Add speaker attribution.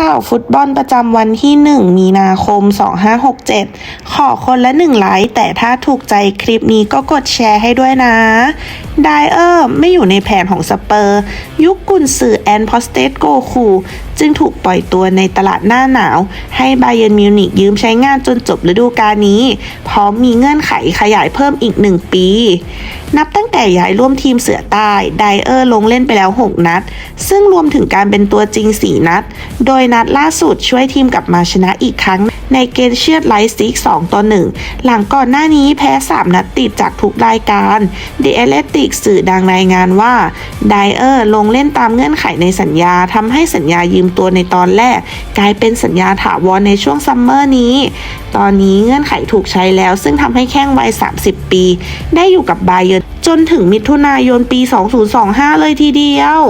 Speaker 1: ข่าวฟุตบอลประจำวันที่ 1 มีนาคม 2567 ขอคนละหนึ่งไลค์ แต่ถ้าถูกใจคลิปนี้ก็กดแชร์ให้ด้วยนะ ไดเออร์ไม่อยู่ในแผนของสเปอร์ ยุคกุนซือแอนพอสเตสโกคูจึงถูกปล่อยตัวในตลาดหน้าหนาว ให้ไบเย r n m มิวนิกยืมใช้งานจนจบฤดูกาลนี้ พร้อมมีเงื่อนไขขยายเพิ่มอีก 1 ปี นับตั้งแต่ย้ายร่วมทีมเสือใต้ไดเออร์ลงเล่นไปแล้ว 6 นัด ซึ่งรวมถึงการเป็นตัวจริง 4 นัด โดยนัดล่าสุดช่วยทีมกลับมาชนะอีกครั้งในเกมเชียดไลท์ซิก2ต่อ1หลังก่อนหน้านี้แพ้ 3 นัดติดจากทุกรายการ The กสื่อดังรายงานว่าไดเออร์ลงเล่นตามเงื่อนไขในสัญญาทำให้สัญญายืมตัวในตอนแรก กลายเป็นสัญญาถาวรในช่วงซัมเมอร์นี้ ตอนนี้เงื่อนไขถูกใช้แล้ว ซึ่งทำให้แข้งวัย 30 ปี ได้อยู่กับบาเยอร์นจนถึงมิถุนายนปี 2025 เลยทีเดียว